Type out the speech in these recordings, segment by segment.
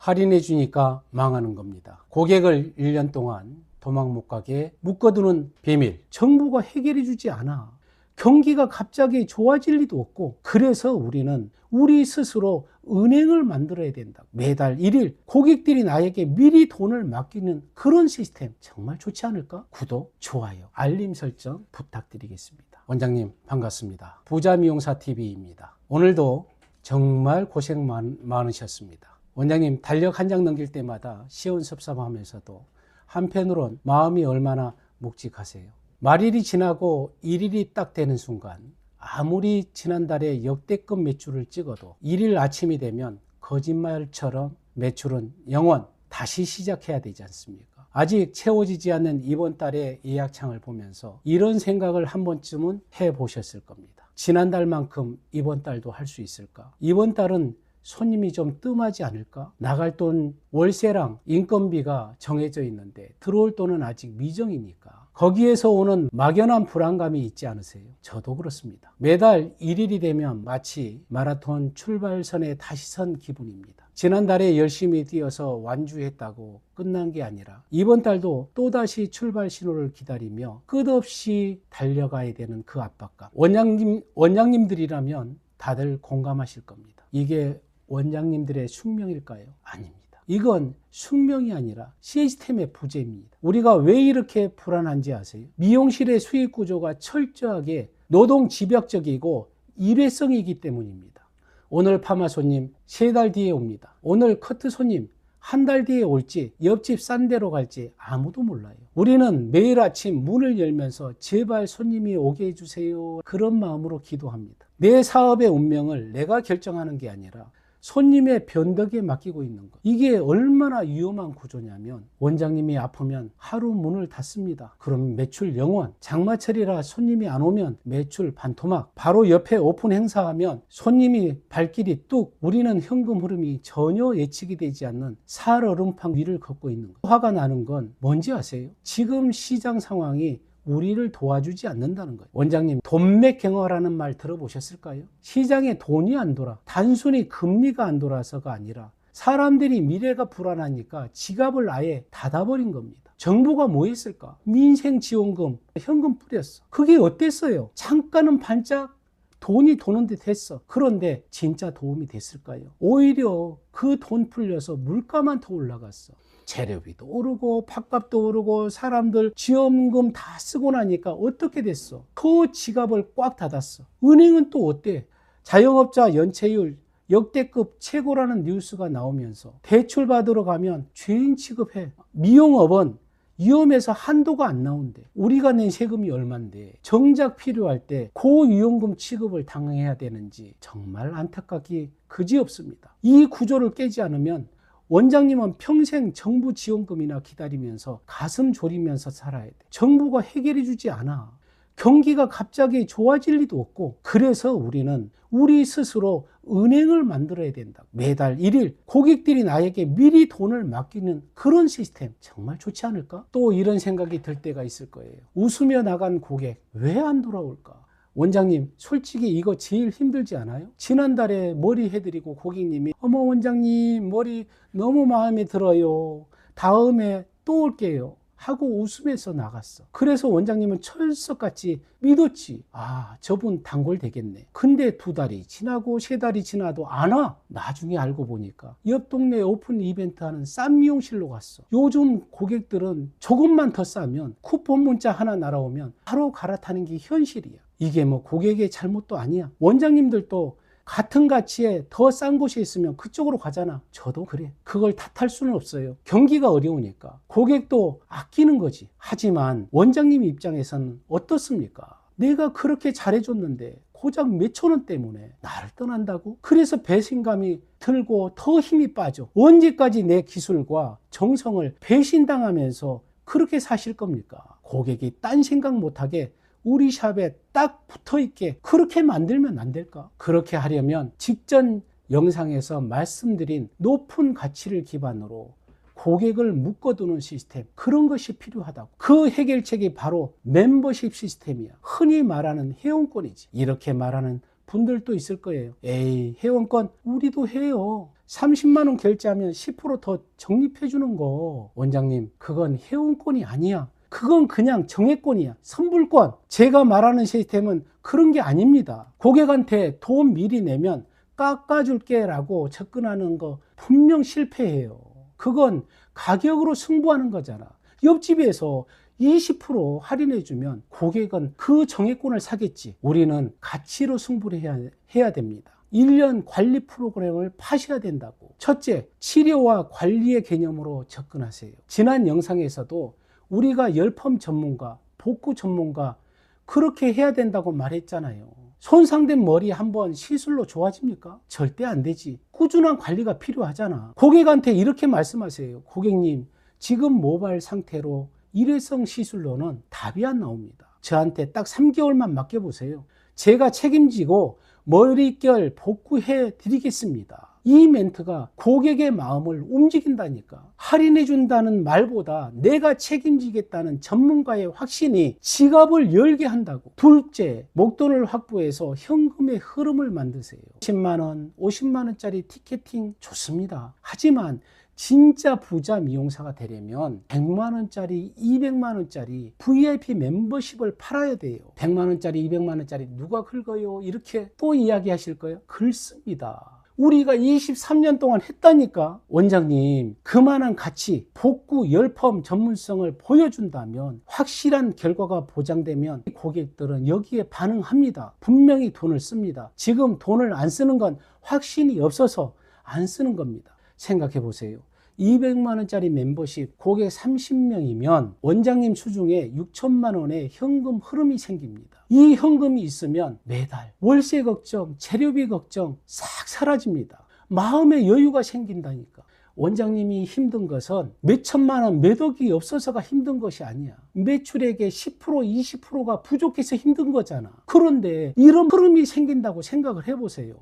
할인해 주니까 망하는 겁니다. 고객을 1년 동안 도망 못 가게 묶어두는 비밀. 정부가 해결해 주지 않아. 경기가 갑자기 좋아질 리도 없고 그래서 우리는 우리 스스로 은행을 만들어야 된다. 매달 1일 고객들이 나에게 미리 돈을 맡기는 그런 시스템 정말 좋지 않을까? 구독, 좋아요, 알림 설정 부탁드리겠습니다. 원장님 반갑습니다. 부자 미용사 TV입니다. 오늘도 정말 고생 많, 많으셨습니다. 원장님 달력 한 장 넘길 때마다 시원섭섭하면서도 한편으론 마음이 얼마나 묵직하세요. 말일이 지나고 일일이 딱 되는 순간 아무리 지난달에 역대급 매출을 찍어도 일일 아침이 되면 거짓말처럼 매출은 영원 다시 시작해야 되지 않습니까? 아직 채워지지 않는 이번 달의 예약창을 보면서 이런 생각을 한 번쯤은 해 보셨을 겁니다. 지난달만큼 이번 달도 할 수 있을까? 이번 달은 손님이 좀 뜸하지 않을까? 나갈 돈 월세랑 인건비가 정해져 있는데 들어올 돈은 아직 미정이니까 거기에서 오는 막연한 불안감이 있지 않으세요? 저도 그렇습니다. 매달 1일이 되면 마치 마라톤 출발선에 다시 선 기분입니다. 지난달에 열심히 뛰어서 완주했다고 끝난 게 아니라 이번 달도 또다시 출발 신호를 기다리며 끝없이 달려가야 되는 그 압박감. 원장님, 원장님들이라면 다들 공감하실 겁니다. 이게 원장님들의 숙명일까요? 아닙니다. 이건 숙명이 아니라 시스템의 부재입니다. 우리가 왜 이렇게 불안한지 아세요? 미용실의 수익 구조가 철저하게 노동 집약적이고 일회성이기 때문입니다. 오늘 파마 손님 세 달 뒤에 옵니다. 오늘 커트 손님 한 달 뒤에 올지 옆집 싼 데로 갈지 아무도 몰라요. 우리는 매일 아침 문을 열면서 제발 손님이 오게 해주세요. 그런 마음으로 기도합니다. 내 사업의 운명을 내가 결정하는 게 아니라 손님의 변덕에 맡기고 있는 것. 이게 얼마나 위험한 구조냐면 원장님이 아프면 하루 문을 닫습니다. 그럼 매출 영원. 장마철이라 손님이 안 오면 매출 반토막. 바로 옆에 오픈 행사하면 손님이 발길이 뚝. 우리는 현금 흐름이 전혀 예측이 되지 않는 살얼음판 위를 걷고 있는 것. 화가 나는 건 뭔지 아세요? 지금 시장 상황이 우리를 도와주지 않는다는 거예요. 원장님, 돈맥 경화라는 말 들어보셨을까요? 시장에 돈이 안 돌아. 단순히 금리가 안 돌아서가 아니라 사람들이 미래가 불안하니까 지갑을 아예 닫아버린 겁니다. 정부가 뭐 했을까? 민생지원금, 현금 뿌렸어. 그게 어땠어요? 잠깐은 반짝 돈이 도는 듯 했어. 그런데 진짜 도움이 됐을까요? 오히려 그 돈 풀려서 물가만 더 올라갔어. 재료비도 오르고 밥값도 오르고 사람들 지원금 다 쓰고 나니까 어떻게 됐어? 그 지갑을 꽉 닫았어. 은행은 또 어때? 자영업자 연체율 역대급 최고라는 뉴스가 나오면서 대출 받으러 가면 죄인 취급해. 미용업은 위험해서 한도가 안 나온대. 우리가 낸 세금이 얼만데 정작 필요할 때 고위험금 취급을 당해야 되는지 정말 안타깝기 그지없습니다. 이 구조를 깨지 않으면 원장님은 평생 정부 지원금이나 기다리면서 가슴 졸이면서 살아야 돼. 정부가 해결해 주지 않아. 경기가 갑자기 좋아질 리도 없고 그래서 우리는 우리 스스로 은행을 만들어야 된다. 매달 1일 고객들이 나에게 미리 돈을 맡기는 그런 시스템 정말 좋지 않을까? 또 이런 생각이 들 때가 있을 거예요. 웃으며 나간 고객 왜 안 돌아올까? 원장님, 솔직히 이거 제일 힘들지 않아요? 지난달에 머리 해드리고 고객님이, 어머, 원장님, 머리 너무 마음에 들어요. 다음에 또 올게요. 하고 웃으면서 나갔어. 그래서 원장님은 철석같이 믿었지. 아, 저분 단골 되겠네. 근데 두 달이 지나고 세 달이 지나도 안 와. 나중에 알고 보니까 옆 동네 오픈 이벤트 하는 싼 미용실로 갔어. 요즘 고객들은 조금만 더 싸면 쿠폰 문자 하나 날아오면 바로 갈아타는 게 현실이야. 이게 뭐 고객의 잘못도 아니야. 원장님들도 같은 가치에 더 싼 곳이 있으면 그쪽으로 가잖아. 저도 그래. 그걸 탓할 수는 없어요. 경기가 어려우니까. 고객도 아끼는 거지. 하지만 원장님 입장에서는 어떻습니까? 내가 그렇게 잘해줬는데 고작 몇천 원 때문에 나를 떠난다고? 그래서 배신감이 들고 더 힘이 빠져. 언제까지 내 기술과 정성을 배신당하면서 그렇게 사실 겁니까? 고객이 딴 생각 못하게 우리 샵에 딱 붙어 있게 그렇게 만들면 안 될까? 그렇게 하려면 직전 영상에서 말씀드린 높은 가치를 기반으로 고객을 묶어두는 시스템 그런 것이 필요하다고 그 해결책이 바로 멤버십 시스템이야 흔히 말하는 회원권이지 이렇게 말하는 분들도 있을 거예요 에이 회원권 우리도 해요 30만 원 결제하면 10%더 적립해 주는 거. 원장님, 그건 회원권이 아니야. 그건 그냥 정액권이야. 선불권. 제가 말하는 시스템은 그런 게 아닙니다. 고객한테 돈 미리 내면 깎아줄게 라고 접근하는 거 분명 실패해요. 그건 가격으로 승부하는 거잖아. 옆집에서 20% 할인해주면 고객은 그 정액권을 사겠지. 우리는 가치로 승부를 해야, 해야 됩니다. 1년 관리 프로그램을 파셔야 된다고. 첫째, 치료와 관리의 개념으로 접근하세요. 지난 영상에서도 우리가 열펌 전문가, 복구 전문가, 그렇게 해야 된다고 말했잖아요. 손상된 머리 한번 시술로 좋아집니까? 절대 안 되지. 꾸준한 관리가 필요하잖아. 고객한테 이렇게 말씀하세요. 고객님, 지금 모발 상태로 일회성 시술로는 답이 안 나옵니다. 저한테 딱 3개월만 맡겨보세요. 제가 책임지고 머릿결 복구해 드리겠습니다. 이 멘트가 고객의 마음을 움직인다니까. 할인해 준다는 말보다 내가 책임지겠다는 전문가의 확신이 지갑을 열게 한다고. 둘째, 목돈을 확보해서 현금의 흐름을 만드세요. 10만원, 50만원짜리 티켓팅 좋습니다. 하지만 진짜 부자 미용사가 되려면 100만원짜리, 200만원짜리 VIP 멤버십을 팔아야 돼요. 100만원짜리, 200만원짜리 누가 긁어요? 이렇게 또 이야기하실 거예요? 긁습니다. 우리가 23년 동안 했다니까 원장님. 그만한 가치 복구 열펌 전문성을 보여준다면 확실한 결과가 보장되면 고객들은 여기에 반응합니다. 분명히 돈을 씁니다. 지금 돈을 안 쓰는 건 확신이 없어서 안 쓰는 겁니다. 생각해 보세요 200만 원짜리 멤버십 고객 30명이면 원장님 수중에 6천만 원의 현금 흐름이 생깁니다. 이 현금이 있으면 매달 월세 걱정, 재료비 걱정 싹 사라집니다. 마음의 여유가 생긴다니까. 원장님이 힘든 것은 몇 천만 원, 몇 억이 없어서가 힘든 것이 아니야. 매출액의 10%, 20%가 부족해서 힘든 거잖아. 그런데 이런 흐름이 생긴다고 생각을 해보세요.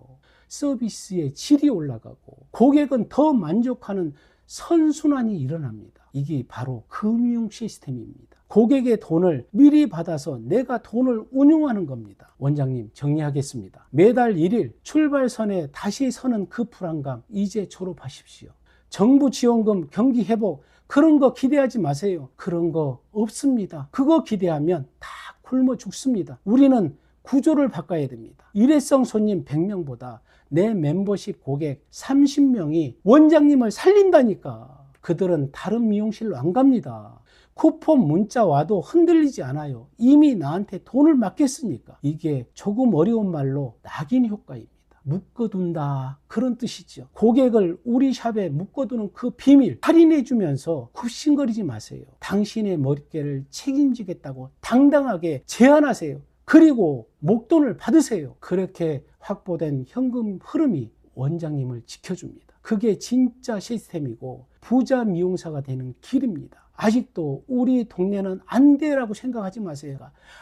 서비스의 질이 올라가고 고객은 더 만족하는 선순환이 일어납니다. 이게 바로 금융 시스템입니다. 고객의 돈을 미리 받아서 내가 돈을 운용하는 겁니다. 원장님 정리하겠습니다. 매달 1일 출발선에 다시 서는 그 불안감 이제 졸업하십시오. 정부 지원금 경기 회복 그런 거 기대하지 마세요. 그런 거 없습니다. 그거 기대하면 다 굶어 죽습니다. 우리는 구조를 바꿔야 됩니다. 일회성 손님 100명보다 내 멤버십 고객 30명이 원장님을 살린다니까. 그들은 다른 미용실로 안 갑니다. 쿠폰 문자 와도 흔들리지 않아요. 이미 나한테 돈을 맡겼으니까. 이게 조금 어려운 말로 낙인 효과입니다. 묶어둔다. 그런 뜻이죠. 고객을 우리 샵에 묶어두는 그 비밀 할인해 주면서 굽신거리지 마세요. 당신의 머릿결을 책임지겠다고 당당하게 제안하세요. 그리고 목돈을 받으세요. 그렇게 확보된 현금 흐름이 원장님을 지켜줍니다. 그게 진짜 시스템이고 부자 미용사가 되는 길입니다. 아직도 우리 동네는 안 돼라고 생각하지 마세요.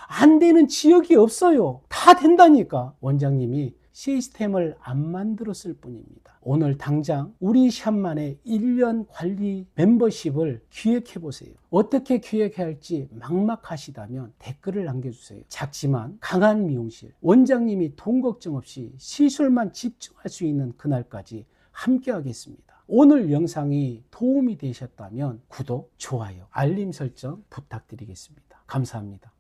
안 되는 지역이 없어요. 다 된다니까. 원장님이 시스템을 안 만들었을 뿐입니다. 오늘 당장 우리 샵만의 1년 관리 멤버십을 기획해 보세요. 어떻게 기획해야 할지 막막하시다면 댓글을 남겨주세요. 작지만 강한 미용실, 원장님이 돈 걱정 없이 시술만 집중할 수 있는 그날까지 함께 하겠습니다. 오늘 영상이 도움이 되셨다면 구독, 좋아요, 알림 설정 부탁드리겠습니다. 감사합니다.